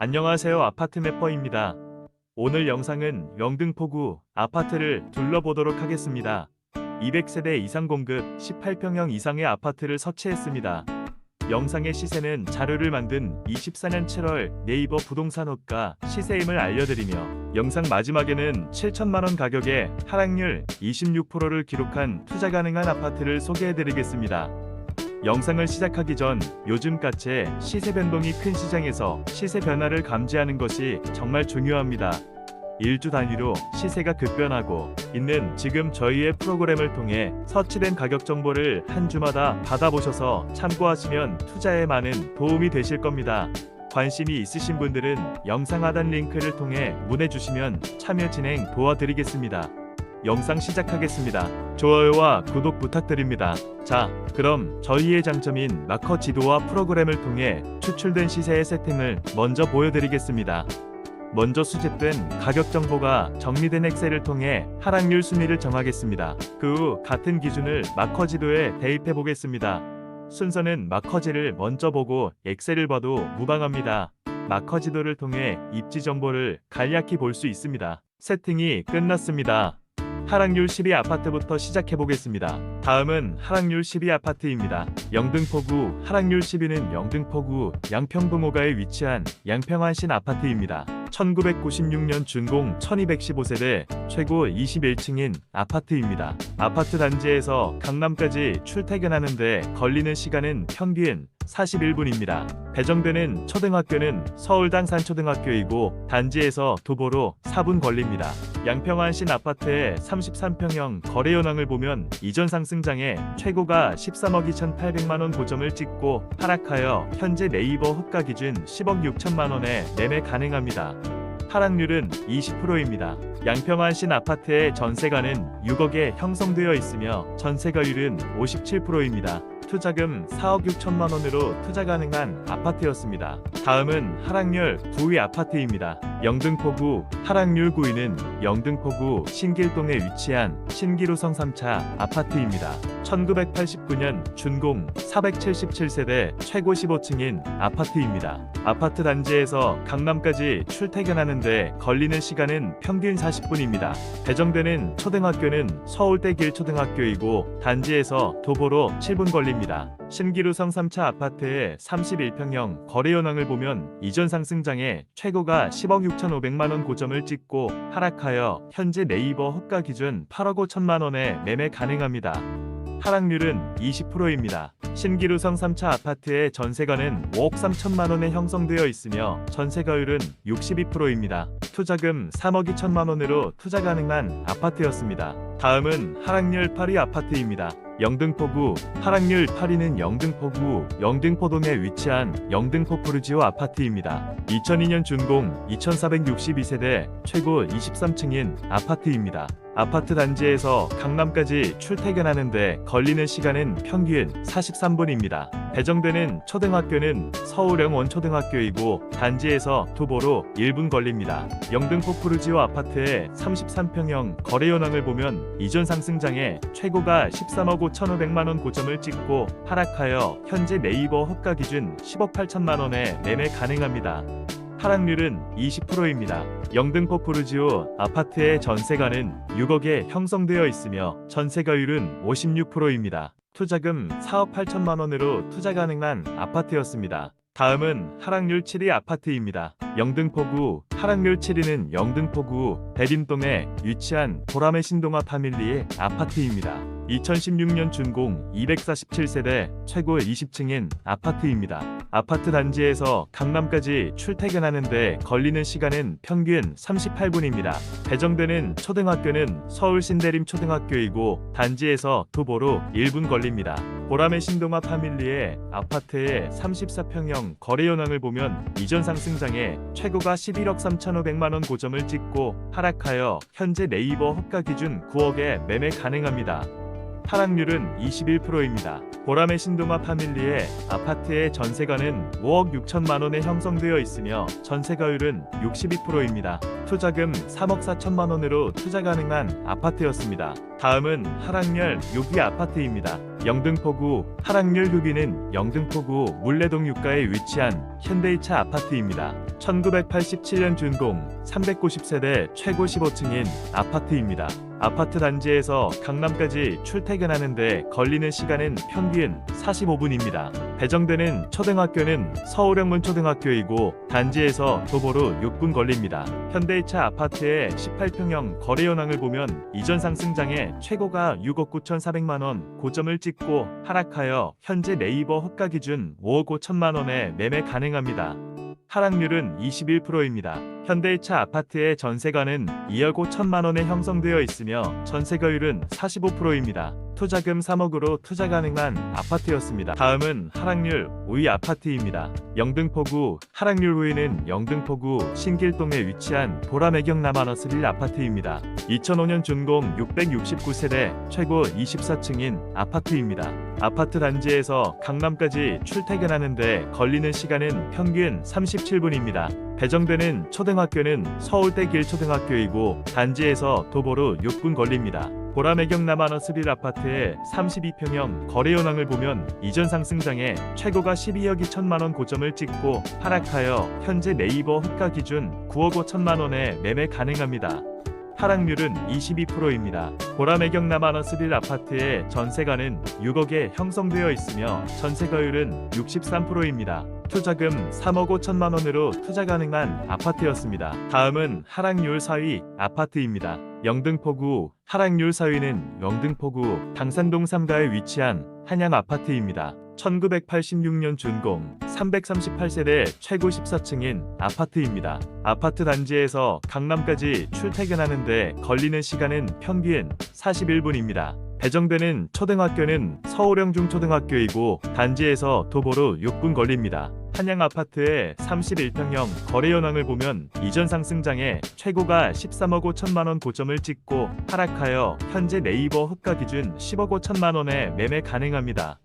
안녕하세요 아파트 매퍼입니다. 오늘 영상은 영등포구 아파트를 둘러보도록 하겠습니다. 200세대 이상 공급 18평형 이상의 아파트를 설치했습니다. 영상의 시세는 자료를 만든 24년 7월 네이버 부동산 호가 시세임을 알려드리며 영상 마지막에는 7천만원 가격에 하락률 26%를 기록한 투자 가능한 아파트를 소개해드리겠습니다. 영상을 시작하기 전 요즘같이 시세 변동이 큰 시장에서 시세 변화를 감지하는 것이 정말 중요합니다. 일주 단위로 시세가 급변하고 있는 지금 저희의 프로그램을 통해 서치된 가격 정보를 한 주마다 받아보셔서 참고하시면 투자에 많은 도움이 되실 겁니다. 관심이 있으신 분들은 영상 하단 링크를 통해 문의 주시면 참여 진행 도와드리겠습니다. 영상 시작하겠습니다. 좋아요와 구독 부탁드립니다. 자, 그럼 저희의 장점인 마커 지도와 프로그램을 통해 추출된 시세의 세팅을 먼저 보여드리겠습니다. 먼저 수집된 가격 정보가 정리된 엑셀을 통해 하락률 순위를 정하겠습니다. 그 후 같은 기준을 마커 지도에 대입해 보겠습니다. 순서는 마커지를 먼저 보고 엑셀을 봐도 무방합니다. 마커 지도를 통해 입지 정보를 간략히 볼 수 있습니다. 세팅이 끝났습니다. 하락률 12 아파트부터 시작해 보겠습니다. 다음은 하락률 12 아파트입니다. 영등포구 하락률 12는 영등포구 양평동호가에 위치한 양평안신 아파트입니다. 1996년 준공 1215세대 최고 21층인 아파트입니다. 아파트 단지에서 강남까지 출퇴근하는데 걸리는 시간은 평균 41분입니다. 배정되는 초등학교는 서울 당산 초등학교이고 단지에서 도보로 4분 걸립니다. 양평안 신 아파트의 33평형 거래 현황을 보면 이전 상승장에 최고가 13억 2,800만 원 고점을 찍고 하락하여 현재 네이버 흑가 기준 10억 6천만 원에 매매 가능합니다. 하락률은 20%입니다. 양평안 신 아파트의 전세가는 6억에 형성되어 있으며 전세가율은 57%입니다. 투자금 4억 6천만 원으로 투자 가능한 아파트였습니다. 다음은 하락률 9위 아파트입니다. 영등포구 하락률 9위는 영등포구 신길동에 위치한 신기루성 3차 아파트입니다. 1989년 준공 477세대 최고 15층인 아파트입니다. 아파트 단지에서 강남까지 출퇴근하는데 걸리는 시간은 평균 40분입니다. 배정되는 초등학교는 서울대길 초등학교이고 단지에서 도보로 7분 걸립니다. 신기루성 3차 아파트의 31평형 거래 현황을 보면 이전 상승장에 최고가 10억 6,500만 원 고점을 찍고 하락하여 현재 네이버 흑가 기준 8억 5천만 원에 매매 가능합니다. 하락률은 20%입니다. 신기루성 3차 아파트의 전세가는 5억 3천만 원에 형성되어 있으며 전세가율은 62%입니다. 투자금 3억 2천만 원으로 투자 가능한 아파트였습니다. 다음은 하락률 8위 아파트입니다. 영등포구 하락률 8위는 영등포구 영등포동에 위치한 영등포 푸르지오 아파트입니다. 2002년 준공 2462세대 최고 23층인 아파트입니다. 아파트 단지에서 강남까지 출퇴근하는데 걸리는 시간은 평균 43분입니다. 배정되는 초등학교는 서울형 원초등학교이고 단지에서 도보로 1분 걸립니다. 영등포 푸르지오 아파트의 33평형 거래 현황을 보면 이전 상승장에 최고가 13억 5,500만 원 고점을 찍고 하락하여 현재 네이버 흑가 기준 10억 8천만 원에 매매 가능합니다. 하락률은 20%입니다. 영등포 푸르지오 아파트의 전세가는 6억에 형성되어 있으며 전세가율은 56%입니다. 투자금 4억 8천만 원으로 투자 가능한 아파트였습니다. 다음은 하락률 7위 아파트입니다. 영등포구 하락률 7위는 영등포구 대림동에 위치한 보람의 신동아 파밀리의 아파트입니다. 2016년 준공 247세대 최고 20층인 아파트입니다. 아파트 단지에서 강남까지 출퇴근하는데 걸리는 시간은 평균 38분입니다. 배정되는 초등학교는 서울 신대림 초등학교이고 단지에서 도보로 1분 걸립니다. 보람의 신동아 파밀리의 아파트의 34평형 거래 현황을 보면 이전 상승장에 최고가 11억 3,500만 원 고점을 찍고 하락하여 현재 네이버 흑가 기준 9억에 매매 가능합니다. 하락률은 21%입니다. 보람의 신동아 파밀리의 아파트의 전세가는 5억 6천만 원에 형성되어 있으며 전세가율은 62%입니다. 투자금 3억 4천만 원으로 투자 가능한 아파트였습니다. 다음은 하락률 6위 아파트입니다. 영등포구 하락률 6위는 영등포구 물레동 유가에 위치한 현대이차 아파트입니다. 1987년 준공 390세대 최고 15층인 아파트입니다. 아파트 단지에서 강남까지 출퇴근하는데 걸리는 시간은 평균 45분입니다. 배정되는 초등학교는 서울영문 초등학교이고 단지에서 도보로 6분 걸립니다. 현대이차 아파트의 18평형 거래 현황을 보면 이전 상승장에 최고가 6억 9,400만 원 고점을 찍고 하락하여 현재 네이버 호가 기준 5억 5천만 원에 매매 가능합니다. 하락률은 21%입니다. 현대이차 아파트의 전세가는 2억 5천만 원에 형성되어 있으며 전세가율은 45%입니다. 투자금 3억으로 투자 가능한 아파트였습니다. 다음은 하락률 5위 아파트입니다. 영등포구 하락률 5위는 영등포구 신길동에 위치한 보라매경 남한어스릴 아파트입니다. 2005년 준공 669세대 최고 24층인 아파트입니다. 아파트 단지에서 강남까지 출퇴근하는데 걸리는 시간은 평균 37분입니다. 배정되는 초등학교는 서울대 길초등학교이고 단지에서 도보로 6분 걸립니다. 보라매경 남한어 스릴 아파트의 32평형 거래 현황을 보면 이전 상승장에 최고가 12억 2천만 원 고점을 찍고 하락하여 현재 네이버 호가 기준 9억 5천만 원에 매매 가능합니다. 하락률은 22%입니다. 보라매경 스릴 아파트의 전세가는 6억에 형성되어 있으며 전세가율은 63%입니다. 투자금 3억 5천만 원으로 투자 가능한 아파트였습니다. 다음은 하락률 4위 아파트입니다. 영등포구 하락률 4위는 영등포구 당산동 3가에 위치한 한양 아파트입니다. 1986년 준공 338세대 최고 14층인 아파트입니다. 아파트 단지에서 강남까지 출퇴근하는데 걸리는 시간은 평균 41분입니다. 배정되는 초등학교는 서울형 중초등학교이고 단지에서 도보로 6분 걸립니다. 한양 아파트의 31평형 거래 현황을 보면 이전 상승장에 최고가 13억 5천만 원 고점을 찍고 하락하여 현재 네이버 호가 기준 10억 5천만 원에 매매 가능합니다.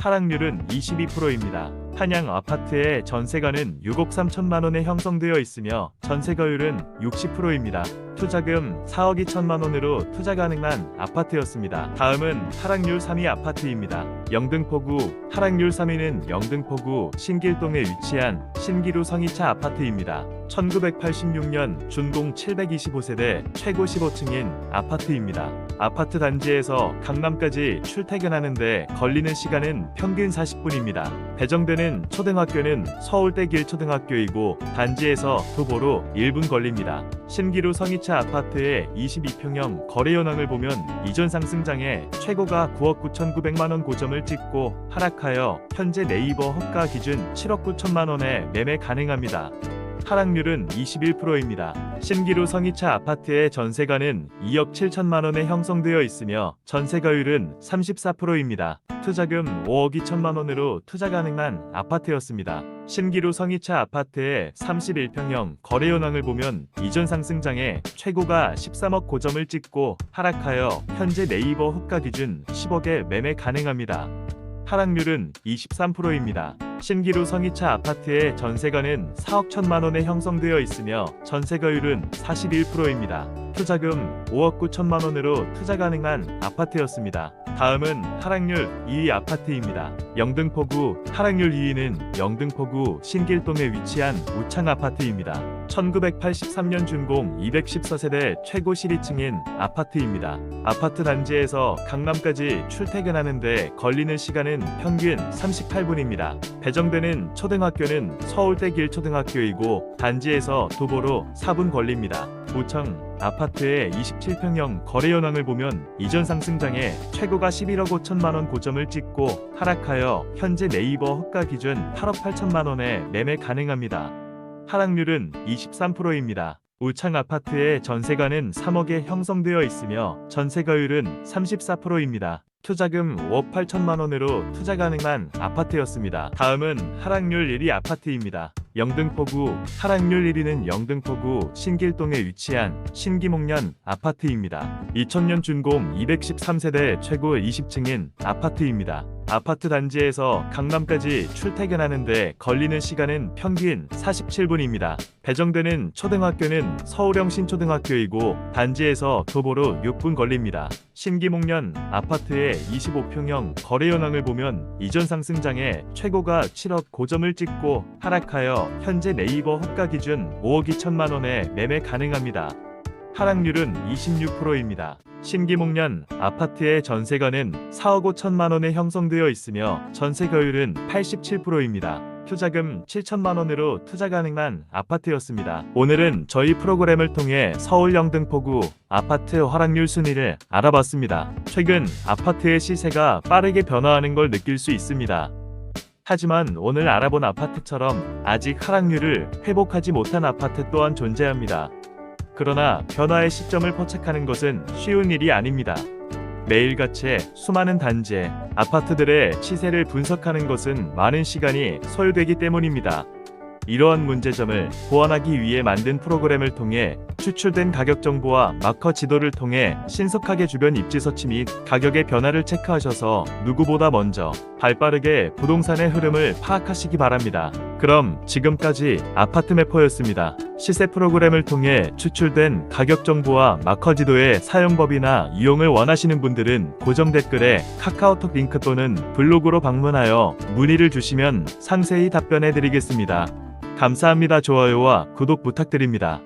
하락률은 22%입니다. 한양 아파트의 전세가는 6억 3천만 원에 형성되어 있으며 전세가율은 60%입니다. 투자금 4억 2천만 원으로 투자 가능한 아파트였습니다. 다음은 하락률 3위 아파트입니다. 영등포구 하락률 3위는 영등포구 신길동에 위치한 신기루 성이차 아파트입니다. 1986년 준공 725세대 최고 15층인 아파트입니다. 아파트 단지에서 강남까지 출퇴근하는데 걸리는 시간은 평균 40분입니다. 배정되는 초등학교는 서울대 길 초등학교이고 단지에서 도보로 1분 걸립니다. 신기루 성이차 아파트의 22평형 거래 현황을 보면 이전 상승장에 최고가 9억 9,900만 원 고점을 찍고 하락하여 현재 네이버 호가 기준 7억 9천만 원에 매매 가능합니다. 하락률은 21%입니다. 신기루 성이차 아파트의 전세가는 2억 7천만 원에 형성되어 있으며 전세가율은 34%입니다. 투자금 5억 2천만 원으로 투자 가능한 아파트였습니다. 신기루 성이차 아파트의 31평형 거래 현황을 보면 이전 상승장에 최고가 13억 고점을 찍고 하락하여 현재 네이버 호가 기준 10억에 매매 가능합니다. 하락률은 23%입니다. 신기루 성이차 아파트의 전세가는 4억 1천만 원에 형성되어 있으며 전세가율은 41%입니다. 투자금 5억 9천만 원으로 투자 가능한 아파트였습니다. 다음은 하락률 2위 아파트입니다. 영등포구 하락률 2위는 영등포구 신길동에 위치한 우창 아파트입니다. 1983년 준공 214세대 최고 12층인 아파트입니다. 아파트 단지에서 강남까지 출퇴근하는데 걸리는 시간은 평균 38분입니다. 배정되는 초등학교는 서울대 길초등학교이고 단지에서 도보로 4분 걸립니다. 우청 아파트의 27평형 거래 현황을 보면 이전 상승장에 최고가 11억 5천만 원 고점을 찍고 하락하여 현재 네이버 호가 기준 8억 8천만 원에 매매 가능합니다. 하락률은 23%입니다. 울창 아파트의 전세가는 3억에 형성되어 있으며 전세가율은 34%입니다. 투자금 5억 8천만 원으로 투자 가능한 아파트였습니다. 다음은 하락률 1위 아파트입니다. 영등포구 하락률 1위는 영등포구 신길동에 위치한 신기목련 아파트입니다. 2000년 준공 213세대 최고 20층인 아파트입니다. 아파트 단지에서 강남까지 출퇴근하는데 걸리는 시간은 평균 47분입니다. 배정되는 초등학교는 서울형 신초등학교이고 단지에서 도보로 6분 걸립니다. 신기목련 아파트의 25평형 거래 현황을 보면 이전 상승장에 최고가 7억 고점을 찍고 하락하여 현재 네이버 호가 기준 5억 2천만 원에 매매 가능합니다. 하락률은 26%입니다. 신기목련 아파트의 전세가는 4억 5천만 원에 형성되어 있으며 전세가율은 87%입니다. 투자금 7천만 원으로 투자 가능한 아파트였습니다. 오늘은 저희 프로그램을 통해 서울 영등포구 아파트 하락률 순위를 알아봤습니다. 최근 아파트의 시세가 빠르게 변화하는 걸 느낄 수 있습니다. 하지만 오늘 알아본 아파트처럼 아직 하락률을 회복하지 못한 아파트 또한 존재합니다. 그러나 변화의 시점을 포착하는 것은 쉬운 일이 아닙니다. 매일같이 수많은 단지, 아파트들의 시세를 분석하는 것은 많은 시간이 소요되기 때문입니다. 이러한 문제점을 보완하기 위해 만든 프로그램을 통해 추출된 가격 정보와 마커 지도를 통해 신속하게 주변 입지 서치 및 가격의 변화를 체크하셔서 누구보다 먼저 발빠르게 부동산의 흐름을 파악하시기 바랍니다. 그럼 지금까지 아파트 매퍼였습니다. 시세 프로그램을 통해 추출된 가격 정보와 마커 지도의 사용법이나 이용을 원하시는 분들은 고정 댓글에 카카오톡 링크 또는 블로그로 방문하여 문의를 주시면 상세히 답변해 드리겠습니다. 감사합니다. 좋아요와 구독 부탁드립니다.